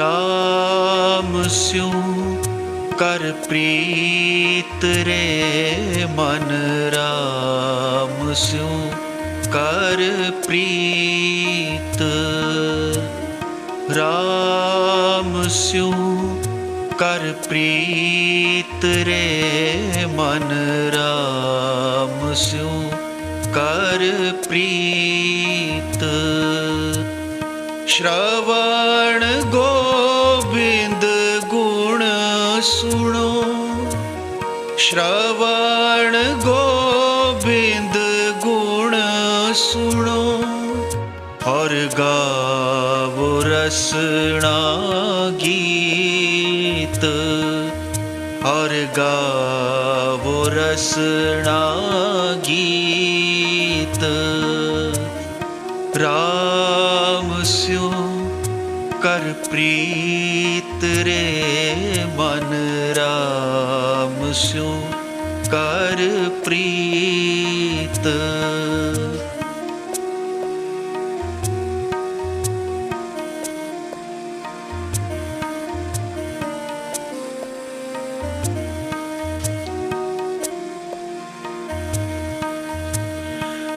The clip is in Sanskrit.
राम स्यों कर प्रीत रे मन राम स्यों कर प्रीत। राम स्यों कर प्रीत रे मन राम स्यों कर प्रीत। श्रवण गोविंद गुण सुनो। श्रवण गोविंद गुण और गावो रसना गीत। और गावो रसना गीत। राम ਸਿਉ ਕਰ ਪ੍ਰੀਤ ਰੇ ਮਨ ਰਾਮ ਸਿਉ ਕਰ ਪ੍ਰੀਤ